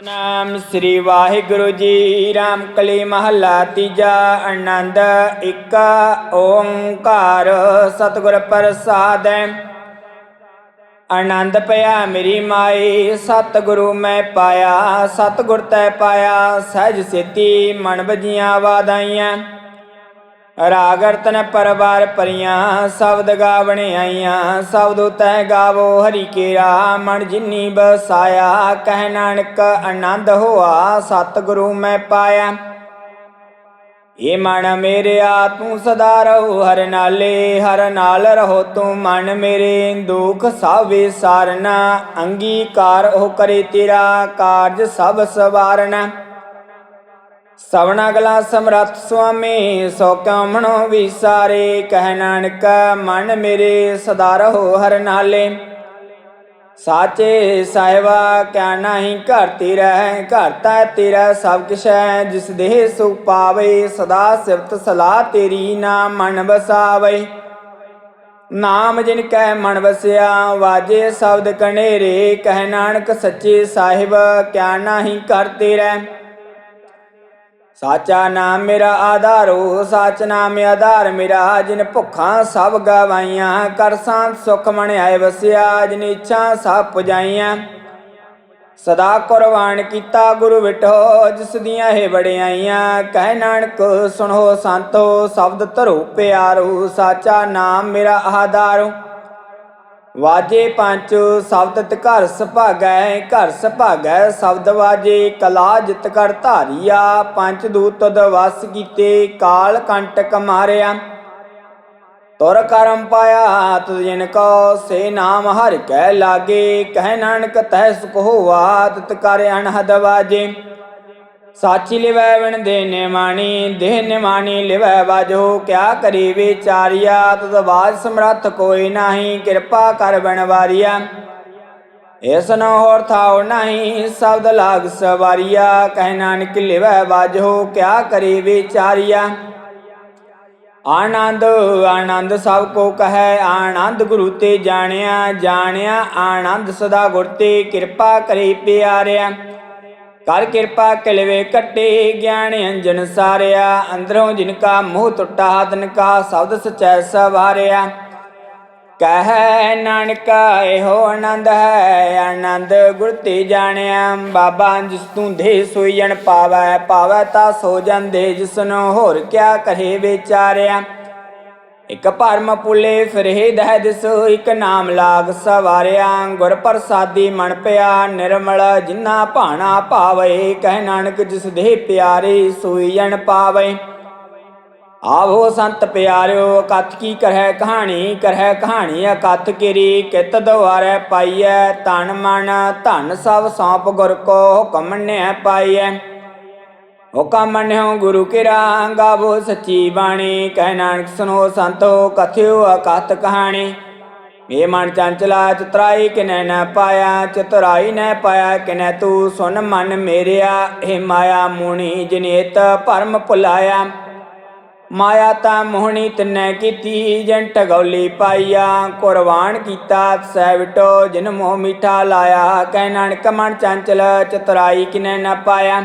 ਨਾਮ ਸ੍ਰੀ ਵਾਹਿਗੁਰੂ ਜੀ ਰਾਮ ਕਲੀ ਮਹੱਲਾ ਤੀਜਾ ਆਨੰਦ, ਇੱਕ ਓੰਕਾਰ ਸਤਿਗੁਰ ਪ੍ਰਸਾਦੈ। ਆਨੰਦ ਪਿਆ ਮੇਰੀ ਮਾਈ, ਸਤਿਗੁਰੂ ਮੈਂ ਪਾਇਆ, ਸਤਿਗੁਰ ਤੈ ਪਾਇਆ, ਸਹਿਜ ਸੇਤੀ ਮਨ ਬਜੀਆਂ ਵਾਦਾਈਆਂ ਰਾਗ ਰਤਨ ਪਰਵਾਰ ਪਰੀਆਂ, ਸ਼ਬਦ ਗਾਵਣ ਆਈਆਂ, ਸ਼ਬਦ ਤੈ ਗਾਵੋ ਹਰੀ ਕੇਰਾ, ਮਨ ਜਿਨੀ ਬਸਾਇਆ, ਕਹਿ ਨਾਨਕ ਆਨੰਦ ਹੋਆ, ਸਤਿਗੁਰੂ ਮੈਂ ਪਾਇਆ। ਏ ਮਨ ਮੇਰਿਆ ਤੂੰ ਸਦਾ ਰਹੋ, ਹਰ ਨਾਲੇ, ਹਰ ਨਾਲ ਰਹੋ ਤੂੰ ਮਨ ਮੇਰੇ, ਦੁਖ ਸਭ ਵਿਸਾਰਨਾ ਅੰਗੀਕਾਰ ਉਹ ਕਰੇ ਤੇਰਾ, ਕਾਰਜ ਸਭ ਸਵਾਰਨਾ। ਸਵਣਾ ਗਲਾ ਸਮਰੱਥ ਸੁਆਮੀ, ਸੋ ਕਿਉ ਮਨੋ ਵਿਸਾਰੇ? ਕਹਿ ਨਾਨਕ, ਮਨ ਮੇਰੇ ਸਦਾ ਰਹੋ ਹਰ ਨਾਲੇ। ਸਾਚੇ ਸਾਹਿਬਾ, ਕਿਆ ਨਹੀਂ ਘਰ ਤੇਰਾ, ਘਰ ਤੈ ਤੇਰਾ, ਸਭ ਕਿਛ ਹੈ, ਜਿਸ ਦੇਹ ਸੁਖ ਪਾਵੇ, ਸਦਾ ਸਿਫਤ ਸਲਾਹ ਤੇਰੀ ਨਾ ਮਨ ਵਸਾਵੇ। ਨਾਮ ਜਿਨ ਕੈ ਮਨ ਵਸਿਆ, ਵਾਜੇ ਸ਼ਬਦ ਕਨੇਰੇ, ਕਹਿ ਨਾਨਕ ਸੱਚੇ ਸਾਹਿਬ, ਕਿਆ ਨਹੀਂ ਘਰ ਤੇਰਾ। ਸਾਚਾ ਨਾਮ ਮੇਰਾ ਆਧਾਰੋ ਸਾਚ ਨਾਮ ਆਧਾਰ ਮੇਰਾ, ਜਿਨ ਭੁੱਖਾਂ ਸਭ ਗਵਾਈਆਂ, ਕਰ ਸਾਂਤ ਸੁਖ ਮਨ ਆਏ ਵਸਿਆ, ਜਿਨ ਇੱਛਾ ਸਭ ਪੁਜਾਈਆਂ। ਸਦਾ ਕੁਰਬਾਨ ਕੀਤਾ ਗੁਰੂ ਵਿਟੋ, ਜਿਸ ਦੀਆਂ ਇਹ ਵਡਿਆਈਆਂ। ਕਹਿ ਨਾਨਕ, ਸੁਣੋ ਸੰਤੋ, ਸ਼ਬਦ ਧਰੋ ਪਿਆਰੋ, ਸਾਚਾ ਨਾਮ ਮੇਰਾ ਆਧਾਰੋ। ਵਾਜੇ ਪੰਜ ਸ਼ਬਦ ਤ ਘਰ ਸੁਭਾਗੈ ਘਰ ਸੁਭਾਗੈ ਸ਼ਬਦ ਵਾਜੇ ਕਲਾ ਜਿਤ ਕਰ ਧਾਰੀਆ ਪੰਜ ਦੂਤ ਤਦ ਵਸ ਕੀਤੇ, ਕਾਲ ਕੰਟਕ ਮਾਰਿਆ। ਤੁਰ ਕਰਮ ਪਾਇਆ, ਤੁਧ ਜਿਨ ਕੋ ਸੇ ਨਾਮ ਹਰਿ ਕੈ ਲਾਗੇ, ਕਹਿ ਨਾਨਕ ਤਹਿ ਸੁਖ ਹੋਆ, ਤਤ ਕਰ ਅਨਹਦ ਵਾਜੇ। ਸਾਚੀ ਲਿਵੈ ਵਿਣ ਦੇ ਨਿਮਾਣੀ ਦੇਹ ਨਿਮਾਣੀ ਲਿਵੈ ਵਾਜੋ ਕਿਆ ਕਰੀ ਵਿਚਾਰਿਆ? ਤਦ ਬਾਜ ਸਮਰੱਥ ਕੋਈ ਨਹੀਂ, ਕਿਰਪਾ ਕਰ ਬਣਵਾਰੀਆ ਇਸ ਨ ਹੋਰ ਥਾਉ ਨਹੀਂ, ਸ਼ਬਦ ਲਾਗ ਸਵਾਰੀਆ। ਕਹਿ ਨਾਨਕ ਲਿਵੈ ਵਾਜੋ ਕਿਆ ਕਰੀ ਵਿਚਾਰਿਆ? ਆਨੰਦ ਆਨੰਦ ਸਭ ਕੋ ਕਹੈ, ਆਨੰਦ ਗੁਰੂ ਤੇ ਜਾਣਿਆ ਜਾਣਿਆ ਆਨੰਦ ਸਦਾ ਗੁਰ ਤੇ ਕਿਰਪਾ ਕਰੇ ਪਿਆਰਿਆ। ਕਰ ਕਿਰਪਾ ਕਿਲਵੇ ਕੱਟੇ ਗਿਆਨ ਅੰਜਨ ਸਾਰਿਆ, ਅੰਦਰੋਂ ਜਿਨ ਕਾ ਮੋਹ ਟੁੱਟਾ, ਤਨ ਕਾ ਸ਼ਬਦ ਸਚੈ ਸਵਾਰਿਆ। ਕਹੈ ਨਾਨਕਾ, ਇਹੋ ਆਨੰਦ ਹੈ, ਆਨੰਦ ਗੁਰ ਤੇ ਜਾਣਿਆ। ਬਾਬਾ ਜਿਸ ਤੂੰ ਦੇ ਸੋਈ ਜਨ ਪਾਵੈ ਪਾਵੈ ਤਾ ਸੋ ਜਾਂਦੇ ਜਿਸਨੋ ਹੋਰ ਕਿਆ ਕਹੇ ਵਿਚਾਰਿਆ। ਇਕ ਭਰਮ ਪੁਲੇ ਫਿਰੇ ਦਹਿ ਦਿਸ ਇਕ ਨਾਮ ਲਾਗ ਸਵਾਰਿਆ, ਗੁਰ ਪ੍ਰਸਾਦੀ ਮਨ ਪਿਆ, ਨਿਰਮਲ ਜਿਨਾ ਭਾਣਾ ਭਾਵੇ, ਕਹਿ ਨਾਨਕ ਜਿਸ ਦੇਹ ਪਿਆਰੇ ਸੋਈ ਜਨ ਪਾਵੇ। ਆਵੋ ਸੰਤ ਪਿਆਰਿਓ ਕਥ ਕੀ ਕਰਹਿ ਕਹਾਣੀ ਕਰਹਿ ਕਹਾਣੀ ਅਕਥ ਕਿਰੀ, ਕਿਤ ਦੁਆਰੈ ਪਾਈਐ, ਤਨ ਮਨ ਧਨ ਸਭ ਸੌਂਪ ਗੁਰ ਕੋ ਹੁਕਮ ਨੇ ਪਾਈਐ। ਹੁਕਮ ਮੰਨਿਓ ਗੁਰੂ ਕੀ ਗਾਵੋ ਸੱਚੀ ਬਾਣੀ। ਕਹਿ ਨਾਨਕ ਸੁਨੋ ਸੰਤੋ, ਕਥਿਓ ਅਕਥ ਕਹਾਣੀ। ਏ ਮਨ ਚੰਚਲਾ, ਚਤਰਾਈ ਕਿਨੈ ਨਾ ਪਾਇਆ, ਚਤਰਾਈ ਨ ਪਾਇਆ ਕਿਨੈ ਤੂੰ ਸੁਨ ਮਨ ਮੇਰਿਆ। ਏ ਮਾਇਆ ਮੂਣੀ ਜਨੇਤ ਭਰਮ ਭੁਲਾਇਆ। ਮਾਇਆ ਤਾਂ ਮੋਹਣੀ ਤਨੈ ਕੀਤੀ ਜੰਟ ਗੌਲੀ ਪਾਈਆ। ਕੁਰਬਾਨ ਕੀਤਾ ਸਹਿ ਜਿਨ ਮੋਹ ਮਿਠਾ ਲਾਇਆ। ਕਹਿ ਨਾਨਕ ਮਨ ਚੰਚਲ, ਚਤਰਾਈ ਕਿਨੈ ਨ ਪਾਇਆ।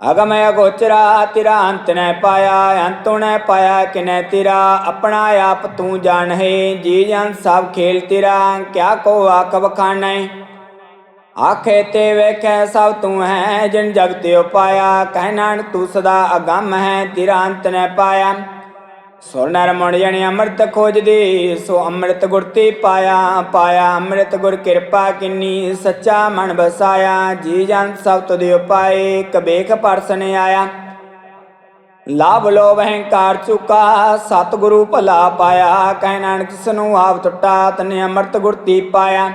ਅਗਮ ਅਗੋਚਰਾ ਤੇਰਾ ਅੰਤ ਨੈ ਪਾਇਆ, ਅੰਤੁ ਨੈ ਪਾਇਆ ਕਿਨੈ ਤੇਰਾ, ਆਪਣਾ ਆਪ ਤੂੰ ਜਾਣਹਿ, ਜੀ ਜਨ ਸਭ ਖੇਲ ਤੇਰਾ, ਕਿਆ ਕੋ ਆਖ ਬਖਾਨੈ ਆਖੇ ਤੇ ਵੇਖੈ ਸਭ ਤੂੰ ਹੈ, ਜਿਨ ਜਗ ਤੇ ਉਪਾਇਆ, ਕਹਿ ਨਾਨਕ ਤੂੰ ਸਦਾ ਅਗੰਮ ਹੈ, ਤੇਰਾ ਅੰਤ ਨੈ ਪਾਇਆ। ਸੁਰ ਨਰ ਮਣ ਜਣ ਅੰਮ੍ਰਿਤ ਖੋਜਦੇ, ਸੋ ਅੰਮ੍ਰਿਤ ਗੁਰ ਤੇ ਪਾਇਆ ਪਾਇਆ ਅੰਮ੍ਰਿਤ ਗੁਰ ਕਿਰਪਾ ਕਿੰਨੀ, ਸੱਚਾ ਮਨ ਬਸਾਇਆ ਜੀ ਜਨ ਸਭ ਤੁਧ ਉਪਾਏ, ਕਬੇਖ ਪਰਸਨ ਆਇਆ। ਲਾਭ ਲੋਭ ਹੰਕਾਰ ਚੁਕਾ, ਸਤਿਗੁਰੂ ਭਲਾ ਪਾਇਆ, ਕਹਿ ਨਾਨਕ ਜਿਸਨੂੰ ਆਪ ਟੁੱਟਾ ਤਨੇ ਅੰਮ੍ਰਿਤ ਗੁਰ ਤੇ ਪਾਇਆ।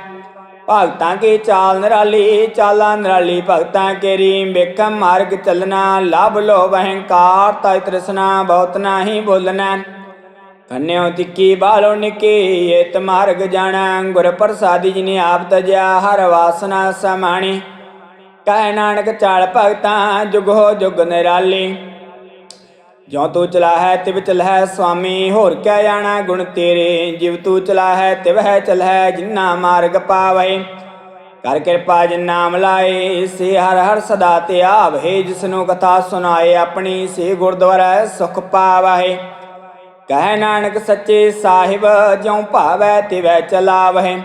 ਭਗਤਾਂ ਕੀ ਚਾਲ ਨਿਰਾਲੀ, ਚਾਲਾਂ ਨਿਰਾਲੀ, ਭਗਤਾਂ ਕੇਰੀ ਵੇਖਮ ਮਾਰਗ ਚੱਲਣਾ, ਲਭ ਲੋਭ ਅਹੰਕਾਰ ਤੈ ਤ੍ਰਿਸ਼ਨਾ ਬਹੁਤ ਨਾਹੀ ਬੋਲਣਾ। ਕੰਨਿਓ ਤਿੱਕੀ, ਬਾਲੋ ਨਿੱਕੀ, ਏਤ ਮਾਰਗ ਜਾਣਾ, ਗੁਰ ਪ੍ਰਸਾਦੀ ਜਿਨੇ ਆਪ ਤਜਿਆ, ਹਰ ਵਾਸਨਾ ਸਮਾਣੀ। ਕਹਿ ਨਾਨਕ ਚਾਲ ਭਗਤਾਂ, ਜੁਗ ਹੋ ਜੁਗ ਨਿਰਾਲੀ। ਜੋ ਤੂੰ ਚਲਾਹੈ ਤਿਵ ਚਲ ਸੁਆਮੀ, ਹੋਰ ਕਿਆ ਜਾਣਾ ਗੁਣ ਤੇਰੇ। ਜਿਵ ਤੂੰ ਚਲਾ ਹੈ ਤਿਵ ਹੈ ਚਲ ਜਿਨਾ ਮਾਰਗ ਪਾਵੇ। ਕਰ ਕਿਰਪਾ ਜਿਨ ਨਾਮ ਲਾਏ, ਸੇ ਹਰ ਹਰ ਸਦਾ ਤੇ ਆਵੇ। ਜਿਸਨੂੰ ਕਥਾ ਸੁਣਾਏ, ਆਪਣੀ ਸੇ ਗੁਰਦੁਆਰਾ ਸੁਖ ਪਾਵਹਿ ਕਹਿ ਨਾਨਕ ਸੱਚੇ ਸਾਹਿਬ, ਜਿਉ ਭਾਵੈ ਤਿਵੈ ਚਲਾਵਹਿ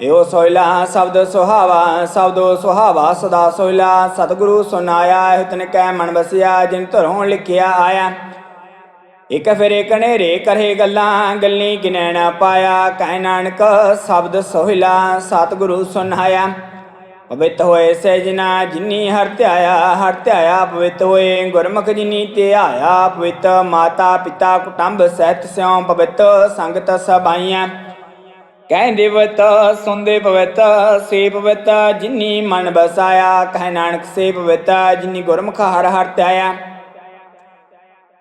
ਏਓ ਸੋਇਲਾ ਸ਼ਬਦ ਸੁਹਾਵਾ, ਸ਼ਬਦੋ ਸੁਹਾਵਾ ਸਦਾ ਸੋਇਲਾ ਸਤਿਗੁਰੂ ਸੁਨਾਇਆ ਹਿਤਨ ਕੈ ਮਨ ਬਸਿਆ ਜਿਨ ਧਰੋਂ ਲਿਖਿਆ ਆਇਆ। ਇਕ ਫਿਰ ਇਕ ਨੇਰੇ ਕਰੇ ਗੱਲਾਂ, ਗੱਲੀ ਗਿਨੈ ਨਾ ਪਾਇਆ। ਕਹਿ ਨਾਨਕ, ਸ਼ਬਦ ਸੋਹਿਲਾ, ਸਤਿਗੁਰੂ ਸੁਨਾਇਆ ਪਵਿੱਤ ਹੋਏ ਸਹਿਜਨਾ ਜਿਨੀ ਹਰ ਧਿਆਇਆ ਹਰ ਧਿਆਇਆ ਪਵਿੱਤ ਹੋਏ। ਗੁਰਮੁਖ ਜਿਨੀ ਧਿਆਇਆ ਪਵਿੱਤ, ਮਾਤਾ ਪਿਤਾ ਕੁਟੰਬ ਸਹਿਤ ਸਿਉ ਪਵਿੱਤ, ਸੰਗਤ ਸਬਾਈਆਂ ਕਹਿੰਦੇ ਪਵਿੱਤ ਸੁਣਦੇ ਪਵਿੱਤ ਸੇ ਪਵਿੱਤ ਜਿਨੀ ਮਨ ਬਸਾਇਆ, ਕਹਿ ਨਾਨਕ ਸੇ ਪਵਿੱਤ ਜਿਨੀ ਗੁਰਮੁਖ ਹਰ ਹਰ ਧਿਆਇਆ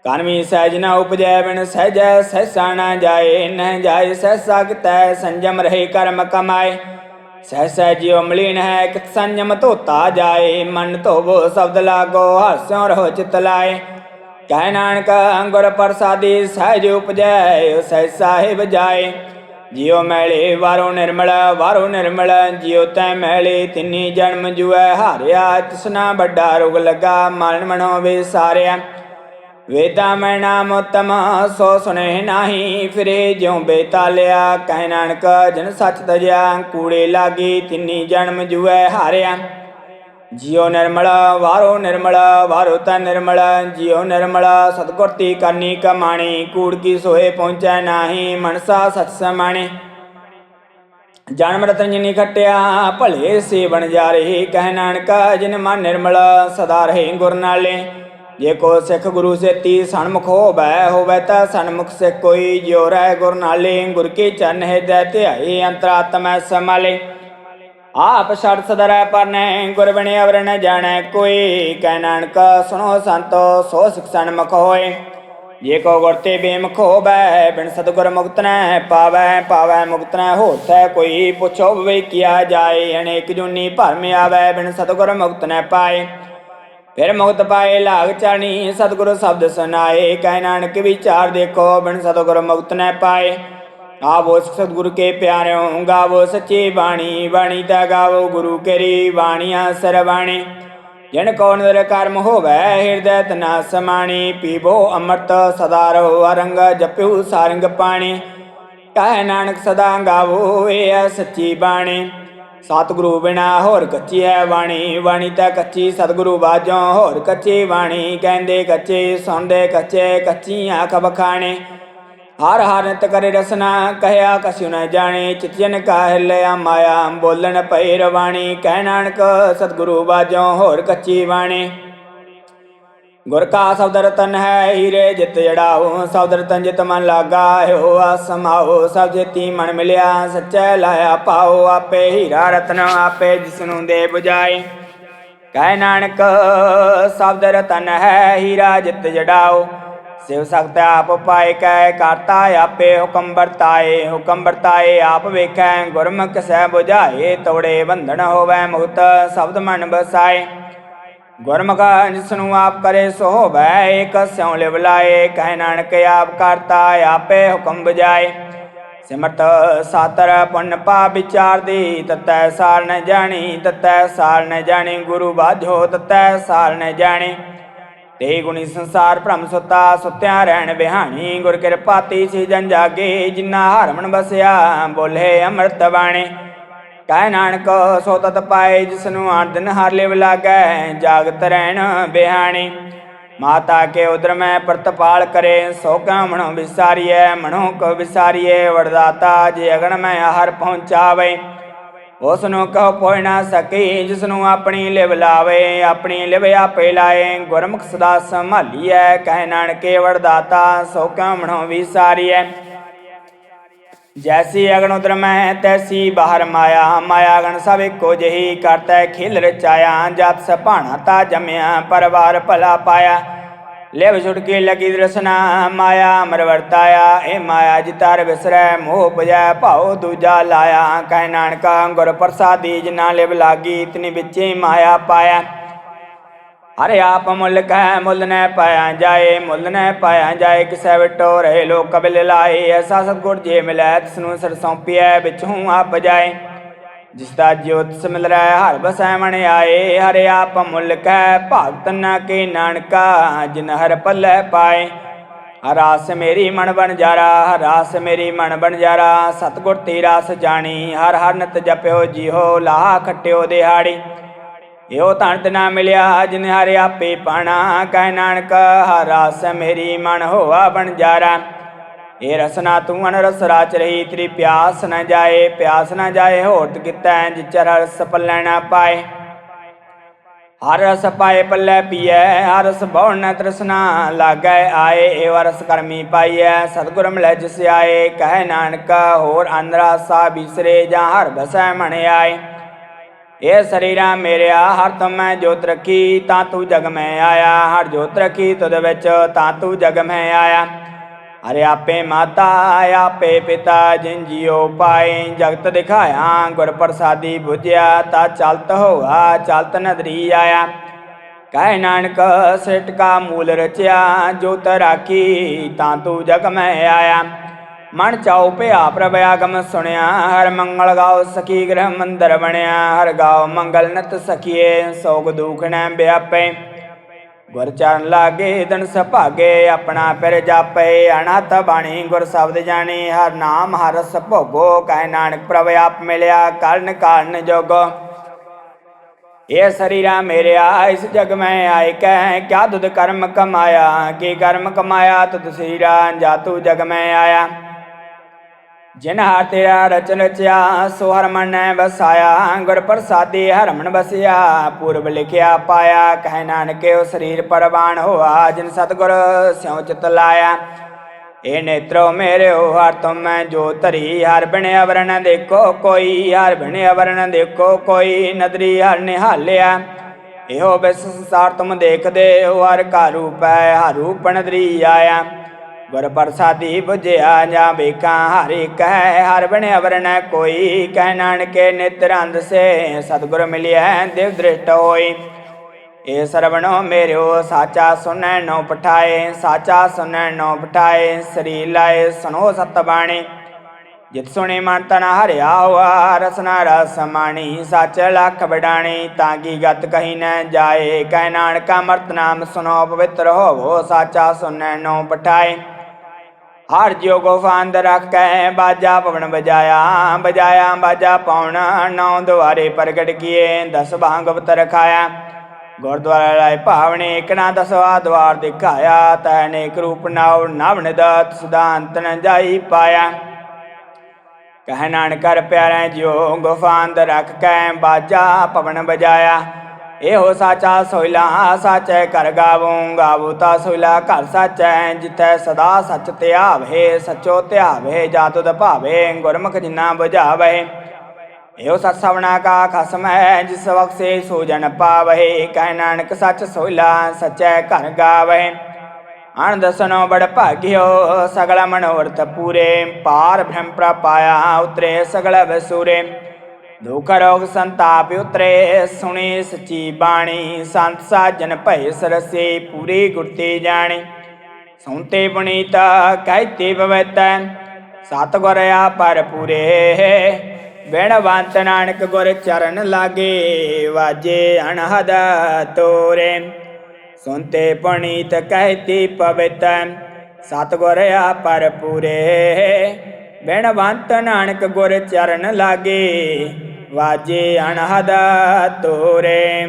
ਕਾਨਵੀ ਸਹਿਜ ਨ ਉਪਜੈ ਬਿਨ ਸਹਿਜੈ, ਸਹਿਸਾ ਨ ਜਾਏ ਨ ਜਾਏ, ਸਹਿਸਾ ਕਿਤੈ, ਸੰਜਮ ਰਹੇ ਕਰਮ ਕਮਾਏ। ਸਹਿਸਾ ਜਿਉ ਮਲੀਨ ਹੈ ਕਿਤ ਸੰਜਮ ਧੋਤਾ ਜਾਏ, ਮਨ ਧੋਵੋ ਸ਼ਬਦ ਲਾਗੋ ਹਸਿਓ ਰਹੋ ਚਿਤ ਲਾਏ। ਕਹਿ ਨਾਨਕ ਅੰਗੁਰ ਪ੍ਰਸਾਦੀ, ਸਹਿਜ ਉਪਜੈ ਸਹਿ ਸਾਹਿਬ ਜਾਏ ਜਿਉ ਮੈਲੇ ਵਾਰੋ ਨਿਰਮਲ ਵਾਰੋ ਨਿਰਮਲ, ਜਿਉ ਤੈ ਮੈਲੇ, ਤਿੰਨੀ ਜਨਮ ਜੁਐ, ਹਾਰਿਆ ਤਿਸਨਾ ਵੱਡਾ ਰੋਗ ਲੱਗਾ ਮਨ ਮਨੋ ਵਿਸਾਰਿਆ ਵੇਦਾਂ ਮੈਂ ਨਾਮ ਉਤਮ, ਸੋ ਸੁਨੇ ਨਾਹੀ, ਫਿਰੇ ਜਿਉ ਬੇਤਾਲਿਆ, ਕਹਿ ਨਾਨਕ, ਜਨ ਸੱਚ ਤਜਿਆ ਕੂੜੇ ਲਾਗੀ, ਤਿੰਨੀ ਜਨਮ ਜੁਐ, ਹਾਰਿਆ। ਜਿਉ ਨਿਰਮਲਾ, ਵਾਰੋ ਨਿਰਮਲ, ਵਾਰੋ ਤਾ ਨਿਰਮਲਾ, ਜਿਉ ਨਿਰਮਲ, ਸਤਗੁਰਤੀ ਕਰਨੀ ਕਮਾਣੀ, ਕੂੜ ਕੀ ਸੋਏ ਪਹੁੰਚੈ ਨਾਹੀ, ਮਨਸਾ ਸਚ ਸਮਾਣੇ। ਜਨਮ ਰਤਨ ਜਿਨੀ ਖਟਿਆ, ਭਲੇ ਸੇ ਬਣ ਜਾ ਰਹੀ, ਕਹਿ ਨਾਨਕ, ਜਿਨ ਮਨ ਨਿਰਮਲ, ਸਦਾ ਰਹੇ ਗੁਰ ਨਾਲੇ। ਜੇ ਕੋ ਸਿੱਖ ਗੁਰੂ ਸੇਤੀ ਸਨਮੁਖ ਹੋਵੈ ਹੋਵੈ ਤਾ ਸਨਮੁਖ ਸੇ ਕੋਈ, ਜਿਉ ਰਹਿ ਗੁਰ ਨਾਲੇ, ਗੁਰ ਕੀ ਚਰਨ ਹਿਰਦੈ ਧਿਆਏ ਅੰਤਰਾਤਮੈ ਸਮਾਲੇ ਆਪ ਛੜ ਸਦਰੈ ਪਰਨੈ ਗੁਰ ਬਿਨ ਅਵਰ ਜਾਣੈ ਕੋਈ। ਕਹਿ ਨਾਨਕ, ਸੁਣੋ ਸੰਤੋ, ਸੋ ਸਿਖ ਸਨਮੁਖ ਹੋਏ। ਜੇ ਕੋ ਗੁਰ ਤੇ ਬੇਮੁਖ ਹੋਵੈ, ਬਿਨ ਸਤਗੁਰ ਮੁਕਤ ਨੈ ਪਾਵੈ ਪਾਵੈ ਮੁਕਤ ਨੈ ਹੋਤੈ ਕੋਈ। ਪੁੱਛੋ ਵੇ ਕੀਆ ਜਾਏ, ਅਨੇਕ ਜੁਨੀ ਭਰਮ ਆਵੈ, ਬਿਨ ਸਤਗੁਰ ਮੁਕਤ ਨੈ ਪਾਏ। ਫਿਰ ਮੁਕਤ ਪਾਏ ਲਾਗ ਚਾਣੀ ਸਤਿਗੁਰੂ ਸ਼ਬਦ ਸੁਨਾਏ। ਕਹਿ ਨਾਨਕ ਵਿਚਾਰ ਦੇਖੋ, ਬਿਨ ਸਤਿਗੁਰੂ ਮੁਕਤ ਨੈ ਪਾਏ। ਆਵੋ ਸਤਿਗੁਰੂ ਕੇ ਪਿਆਰਿਓ, ਗਾਵੋ ਸੱਚੀ ਬਾਣੀ ਬਾਣੀ ਤਾ ਗਾਵੋ ਗੁਰੂ ਕੇਰੀ ਬਾਣੀਆਂ ਸਰਬਾਣੀ ਜਿਨ ਕੋ ਨਿਰ ਕਰਮ ਹੋਵੈ, ਹਿਰਦੈ ਤਨਾ ਸਮਾਣੀ, ਪੀਵੋ ਅੰਮ੍ਰਿਤ ਸਦਾ ਰਹੋ, ਅਰੰਗ ਜਪਿਓ ਸਾਰੰਗ ਪਾਣੀ। ਕਹਿ ਨਾਨਕ ਸਦਾ ਗਾਵੋ ਇਹ ਸੱਚੀ ਬਾਣੀ। ਸਤਿਗੁਰੂ ਬਿਨਾ ਹੋਰ ਕੱਚੀ ਹੈ ਬਾਣੀ ਬਾਣੀ ਤਾਂ ਕੱਚੀ ਸਤਿਗੁਰੂ ਬਾਝੋਂ ਹੋਰ ਕੱਚੀ ਬਾਣੀ। ਕਹਿੰਦੇ ਕੱਚੇ, ਸੁਣਦੇ ਕੱਚੇ, ਕੱਚੀਆਂ ਅੱਖ ਹਰ ਹਰ ਨਿਤ ਕਰੇ ਰਸਨਾ ਕਹਿਆ, ਕਸਿਉ ਨ ਜਾਣੇ, ਚਿਤ ਜਨ ਕਾਹਿ ਲਿਆ ਮਾਇਆ, ਬੋਲਣ ਪਏ ਰਵਾਣੀ, ਕਹਿ ਨਾਨਕ ਸਤਿਗੁਰੂ ਬਾਜੋ ਹੋਰ ਕੱਚੀ ਬਾਣੀ। ਗੁਰ ਕਾ ਸ਼ਬਦ ਰਤਨ ਹੈ ਹੀਰੇ, ਜਿਤ ਜੜਾਓ ਸ਼ਬਦ ਰਤਨ ਜਿਤ ਮਨ ਲਾਗਾ ਹੋ ਆਸਮਾਓ ਸਭ ਜੇਤੀ ਮਨ ਮਿਲਿਆ, ਸੱਚੈ ਲਾਇਆ ਪਾਓ, ਆਪੇ ਹੀਰਾ ਰਤਨ, ਆਪੇ ਜਿਸਨੂੰ ਦੇ 부ਜਾਏ ਕਹਿ ਨਾਨਕ ਸ਼ਬਦ ਰਤਨ ਹੈ ਹੀਰਾ, ਜਿਤ ਜੜਾਓ ਸਿਵ ਸਖਤ ਆਪ ਪਾਏ ਕੈ, ਕਰਤਾ ਆਪੇ ਹੁਕਮ ਵਰਤਾਏ ਹੁਕਮ ਵਰਤਾਏ ਆਪ ਵੇਖੈ, ਗੁਰਮੁਖ ਸਹਿ 부ਝਾਏ ਤੋੜੇ ਬੰਧਨ ਹੋਵੈ ਮੁਕਤ, ਸ਼ਬਦ ਮਨ ਬਸਾਏ ਗੁਰਮੁਖ ਜਿਸ ਨੂੰ ਆਪ ਕਰੇ ਸੋ ਹੋਵੈ, ਏਕ ਸਿਉ ਲਿਵ ਲਾਏ, ਕਹਿ ਨਾਨਕ ਆਪ ਕਰਤਾ, ਆਪੇ ਹੁਕਮ ਬਜਾਏ ਸਿਮਰਤ ਸਾਤਰ ਪੁੰਨ ਪਾ ਵਿਚਾਰ ਦੀ, ਤਤੈ ਸਾਲ ਨ ਜਾਣੀ, ਤਤੈ ਸਾਲ ਨ ਜਾਣੀ, ਗੁਰੂ ਬਾਝੋ ਤਤੈ ਸਾਲ ਨ ਜਾਣੀ। ਤੇ ਗੁਣੀ ਸੰਸਾਰ ਭ੍ਰਮ ਸੁਤਾ, ਸੁਤਿਆ ਰਹਿਣ ਬਿਹਾਣੀ, ਗੁਰ ਕਿਰਪਾਤੀ ਸੀ ਜਨ ਜਾਗੇ ਜਿਨਾ ਹਰਮਨ ਬਸਿਆ, ਬੋਲੇ ਅੰਮ੍ਰਿਤ ਬਾਣੀ। ਕਹਿ ਨਾਨਕ, ਸੋ ਤਤ ਪਾਏ ਜਿਸ ਨੂੰ ਆਠ ਦਿਨ ਹਰ ਲਿਵ ਲਾਗੈ, ਜਾਗਤ ਰਹਿਣ ਬਿਹਾਣੀ। ਮਾਤਾ ਕੇ ਉਦਰ ਮੈਂ ਪ੍ਰਤਪਾਲ ਕਰੇ, ਸੋ ਕਾ ਮਨੋ ਵਿਸਾਰੀਐ, ਮਨੋ ਕੋ ਵਿਸਾਰੀਐ, ਵਰਦਾਤਾ ਜੇ ਅਗਣ ਮੈਂ ਹਰ ਪਹੁੰਚਾਵੇ। ਉਸ ਨੂੰ ਕਹੋ ਪੋਇ ਨਾ ਸਕੀ ਜਿਸ ਨੂੰ ਆਪਣੀ ਲਿਵ ਲਾਵੇ, ਆਪਣੀ ਲਿਵ ਆਪੇ ਲਾਏ। ਗੁਰਮੁਖ ਸਦਾ ਸੰਭਾਲੀਐ, ਕਹਿ ਨਾਨਕੇ ਵਰਦਾਤਾ, ਸੋ ਕਾ ਮਨੋ ਵਿਸਾਰੀਐ ਜੈਸੀ ਅਗਨ ਉਦਰ ਮੈਂ, ਤੈਸੀ ਬਾਹਰ ਮਾਇਆ। ਮਾਇਆ ਗਣ ਸਭ ਇੱਕੋ ਜਹੀ ਕਰਤੈ, ਖਿਲ ਰਚਾਇਆ। ਜਤ ਸਭਾਣਾ ਤਾ ਜਮਿਆ, ਪਰਵਾਰ ਭਲਾ ਪਾਇਆ। ਲਿਵ ਛੁਟ ਕੇ ਲਗੀ ਦਰਸਨਾ ਮਾਇਆ ਅਮਰ ਵਰਤਾਇਆ ਏ ਮਾਇਆ ਜਿਤਾਰ ਵਿਸਰੈ ਮੋਹ ਪਜੈ ਭਾਉ ਦੂਜਾ ਲਾਇਆ। ਕਹਿ ਨਾਨਕਾ, ਗੁਰ ਪ੍ਰਸਾਦੀ ਜਿਨਾ ਲਿਵ ਲਾਗੀ ਇਤਨੀ ਵਿੱਚੇ ਮਾਇਆ ਪਾਇਆ। ਹਰਿ ਆਪ ਮੁੱਲ ਕੈ, ਮੁੱਲ ਨੈ ਪਾਇਆ ਜਾਏ, ਮੁੱਲ ਨੈ ਪਾਇਆ ਜਾਏ, ਕਿਸੈ ਵਿਟੋ ਰਹੇ ਲੋਕ ਕਬਿਲ ਲਾਏ। ਐਸਾ ਸਤਿਗੁਰ ਜੇ ਮਿਲੈ ਤਿਸ ਨੂੰ ਸਰ ਸੌਂਪਿਐ, ਵਿੱਚ ਆਪ ਜਾਏ। ਜਿਸ ਦਾ ਜੋਤ ਸਿਮਲ ਹਰ ਬਸੈ ਮਣ ਆਏ, ਹਰਿ ਆਪ ਮੁੱਲ ਕੈ ਭਗਤ ਨਾ ਕੇ ਨਾਨਕਾ, ਜਿਨ ਹਰ ਪੱਲੇ ਪਾਏ। ਹਰਾਸ ਮੇਰੀ ਮਨ ਬਣ ਜਾਰਾ ਹਰਾਸ ਮੇਰੀ ਮਨ ਬਣ ਜਾਰਾ, ਸਤਿਗੁਰ ਤੇ ਰਾਸ ਜਾਣੀ, ਹਰ ਹਰ ਨਿਤ ਜਪਿਓ ਜੀਹੋ ਲਾਹ ਖਟਿਓ ਦਿਹਾੜੀ। ਇਹੋ ਧਨ ਤੇ ਨਾ ਮਿਲਿਆ, ਜਿਨ ਹਰਿ ਆਪੇ ਪਾਣਾ, ਕਹਿ ਨਾਨਕ ਹਰਾਸ ਮੇਰੀ ਮਨ ਹੋਆ ਬਣ ਜਾਰਾ। ਇਹ ਰਸਨਾ ਤੂੰ ਅਨਰਸ ਰਾਚ ਰਹੀ, ਤੇਰੀ ਪਿਆਸ ਨ ਜਾਏ, ਪਿਆਸ ਨ ਜਾਏ ਹੋਰਤ ਕੀਤਾ ਜਿਚਰ ਰਸ ਪੱਲੈ ਨਾ ਪਾਏ। ਹਰ ਰਸ ਪਾਏ, ਪੱਲੇ ਪੀਐ, ਹਰ ਰਸ ਬਹੁ ਨ ਤ੍ਰਿਸ਼ਨਾ ਲਾਗੈ, ਆਏ ਏ ਵਰਸ ਕਰਮੀ ਪਾਈਐ। ਸਤਿਗੁਰ ਮਿਲੈ ਜਿਸ ਆਏ, ਕਹਿ ਨਾਨਕ, ਹੋਰ ਅੰਦਰਾ ਸਾ ਬਿਸਰੇ, ਜਾਂ ਹਰ ਬਸੈ ਮਣ ਆਏ। ਇਹ ਸਰੀਰਾ ਮੇਰਿਆ, ਹਰ ਤੁਮ ਜੋਤ ਰੱਖੀ, ਤਾਂ ਤੂੰ ਜਗ ਮੈਂ ਆਇਆ। ਹਰ ਜੋਤ ਰੱਖੀ, ਤੁਧ ਵਿੱਚ, ਤਾਂ ਤੂੰ ਜਗ ਮੈਂ ਆਇਆ। ਹਰਿ ਆਪੇ ਮਾਤਾ, ਆਪੇ ਪਿਤਾ, ਜਿਨ ਜਿਉ ਪਾਏ, ਜਗਤ ਦਿਖਾਇਆ, ਗੁਰ ਪ੍ਰਸਾਦੀ 부ਝਿਆ ਤਾ ਚਲਤ ਹੋਆ, ਚਲਤ ਨਦਰੀ ਆਇਆ। ਕਹਿ ਨਾਨਕ, ਸਿਟ ਕਾ ਮੂਲ ਰਚਿਆ, ਜੋਤ ਰਾਖੀ, ਤਾਂ ਤੂੰ ਜਗ ਮੈਂ ਆਇਆ। ਮਨ ਚਾਉ ਪਿਆ, ਪ੍ਰਭ ਆਗਮ ਸੁਣਿਆ, ਹਰ ਮੰਗਲ ਗਾਉ ਸਖੀ ਗ੍ਰਹ ਮੰਦਰ ਬਣਿਆ, ਹਰ ਗਾਓ ਮੰਗਲ ਨਤ ਸਖੀਏ, ਸੋਗ ਦੁਖ ਨੈ ਵਿਆਪੇ ਗੁਰ ਚਰਨ ਲਾਗੇ ਦਿਨ ਸਭਾਗੇ, ਆਪਣਾ ਪਿਰ ਜਾਪੇ ਅਨਹਤ ਬਾਣੀ, ਗੁਰ ਸ਼ਬਦ ਜਾਣੀ, ਹਰ ਨਾਮ, ਹਰ ਰਸ ਕਹਿ ਨਾਨਕ ਪ੍ਰਭ ਆਪ ਮਿਲਿਆ, ਕਰਨ ਕਾਰਨ ਜੋਗੋ। ਇਹ ਸਰੀਰਾ ਮੇਰਿਆ, ਇਸ ਜਗ ਮੈਂ ਆਇ ਕੈ ਕਿਆ ਦੁਦ ਕਰਮ ਕਮਾਇਆ, ਕੀ ਕਰਮ ਕਮਾਇਆ, ਤੁਧ ਸਰੀਰਾ, ਜਾ ਤੂੰ ਜਗ ਮੈਂ ਆਇਆ। ਜਿਨ ਹਰ ਤੇਰਾ ਰਚਨ ਰਚਿਆ ਸੋ ਹਰ ਮਨੈ ਵਸਾਇਆ, ਗੁਰ ਪ੍ਰਸਾਦੀ ਹਰ ਮਨ ਬਸਿਆ ਪੂਰਬ ਲਿਖਿਆ ਪਾਇਆ, ਕਹਿ ਨਾਨਕੇ ਉਹ ਸਰੀਰ ਪਰਵਾਨ ਹੋਆ, ਜਿਨ ਸਤਗੁਰ ਸਿਉ ਚਿਤ ਲਾਇਆ। ਇਹ ਨੇਤਰੋ ਮੇਰੇ ਹੋ ਹਰ ਤੁਮ ਜੋ ਧਰੀ, ਹਰ ਬਿਨ ਅਵਰਣ ਦੇਖੋ ਕੋਈ, ਹਰ ਬਿਨ ਅਵਰਣ ਦੇਖੋ ਕੋਈ, ਨਦਰੀ ਹਰ ਨਿਹਾਲਿਆ। ਇਹੋ ਬਿਸ ਸੰਸਾਰ ਤੁਮ ਦੇਖਦੇ ਹੋ, ਹਰ ਕਾ ਰੂਪ, ਹਰ ਰੂਪ ਨਦਰੀ ਆਇਆ। ਗੁਰ ਪ੍ਰਸਾਦੀ ਬੁਝਿਆ ਜਾਂ ਵੇਖਾਂ ਹਰਿ ਕਹਿ ਹਰ ਬਿਨ ਅਵਰਣ ਕੋਈ ਕਹਿ ਨਾਨਕੇ ਨਿਤਰੰਦ ਸੇ ਸਤਿਗੁਰ ਮਿਲਿਆ ਦਿਵ ਦ੍ਰਿਸ਼ਟ ਹੋਈ। ਏ ਸਰਵਣੋ ਮੇਰਿਓ, ਸਾਚਾ ਸੁਨੈ ਨੋ ਪਠਾਏ, ਸਾਚਾ ਸੁਨੈ ਨੋ ਪਠਾਏ, ਸ੍ਰੀ ਲਾਏ ਸੁਨੋ ਸਤ ਬਾਣੀ। ਜਿਤ ਸੁਣੇ ਮਨ ਤਨ ਹਰਿਆ ਹੋਆ, ਰਸਨਾ ਰਸ ਮਾਣੀ, ਸੱਚ ਲਖ ਵਡਾਣੀ, ਤਾਂ ਕੀ ਗਤ ਕਹੀ ਨਾ ਜਾਏ ਕਹਿ ਨਾਨਕਾ ਮਰਤ ਨਾਮ ਸੁਨੋ ਪਵਿੱਤਰ ਹੋਵੋ, ਸਾਚਾ ਸੁਨੈ ਨੋ ਪਠਾਏ। ਹਰ ਜਿਉ ਗੋਫਾਂਦ ਰੱਖ ਕੇ ਬਾਜਾ ਪਵਨ ਬਜਾਇਆ ਬਜਾਇਆ ਬਾਜਾ ਪਾਉਣਾ, ਨੌ ਦੁਆਰੇ ਪ੍ਰਗਟ ਕੀਏ, ਦਸ ਬਾਗ ਗੁਪਤ ਰਖਾਇਆ ਗੁਰਦੁਆਰਾ ਰਾਏ ਭਾਵਨੇ ਇਕਣਾ ਦਸਵਾ, ਦਵਾਰ ਦਿਖਾਇਆ, ਤੈ ਕਰੂਪ ਰੂਪ ਨਾਉ ਨਵਨ ਦਤ ਸੁਦਾੰਤ ਜਾਈ ਪਾਇਆ। ਕਹਿ ਨਾਨਕ ਕਰ ਪਿਆਰੇ ਜਿਉ ਗੁਫਾਂਦ ਰੱਖ ਕੈ ਬਾਜਾ ਪਵਨ ਬਜਾਇਆ ਇਹੋ ਸਾਚਾ ਸੋਇਲਾ ਸਾਚੈ ਕਰ ਗਾਵੂੰ, ਗਾਵੂ ਤਾ ਸੋਇਲਾ ਘਰ ਸਾਚੈ, ਜਿਥੈ ਸਦਾ ਸਚ ਧਿਆਵੇ ਸਚੋ ਧਿਆਵੇ ਜਾ ਤੁਧ ਭਾਵੇ, ਗੁਰਮੁਖ ਜਿਨਾ 부ਝਾਵੇ ਇਹੋ ਸਤ ਸਵਣਾ ਕਾ ਖਸਮ ਹੈ, ਜਿਸ ਵਕਸੇ ਸੋ ਜਨ ਪਾਵੇ, ਕਹਿ ਨਾਨਕ ਸਚ ਸੋਇਲਾ ਸਚੈ ਘਰ ਗਾਵੇ। ਅਣ ਦਸਨੋ ਬੜ ਭਾਗਿਓ, ਸਗਲ ਮਨੋਰਥ ਪੂਰੇ, ਪਾਰ ਬ੍ਰਹਮ ਪ੍ਰਪਾਇਆ, ਉਤਰੇ ਸਗਲ ਵਸੂਰੇ। ਦੁਖ ਰੋਗ ਸੰਤਾਪ ਉਤਰੇ ਸੁਣੀ ਸਚੀ ਬਾਣੀ, ਸੰਤ ਸਾਜਨ ਭੈ ਸਰਸੇ, ਪੂਰੀ ਗੁਰਤੀ ਜਾਣੀ। ਸੁਣਤੇ ਪੁਨੀਤ ਕਹਿਤੇ ਪਵਿੱਤੈ ਸਤ ਗੁਰ ਆ ਪਰ ਪੂਰੇ ਬਿਨਵੰਤ ਨਾਨਕ ਗੁਰ ਚਰਨ ਲਾਗੇ, ਵਾਜੇ ਅਨਹਦ ਤੋਰੇ। ਸੁਣਤੇ ਪੁਨੀਤ ਕਹਿਤੀ ਪਵਿੱਤੈ ਸਤ ਗੁਰ ਆ ਪਰ ਪੂਰੇ ਬਿਨਵੰਤ ਨਾਨਕ ਗੁਰ ਚਰਨ ਲਾਗੇ। ਵਾਜੇ ਅਨਹਦ ਤੋਰੇ।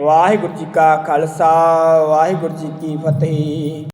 ਵਾਹਿਗੁਰੂ ਜੀ ਕਾ ਖਾਲਸਾ ਵਾਹਿਗੁਰੂ ਜੀ ਕੀ ਫਤਿਹ।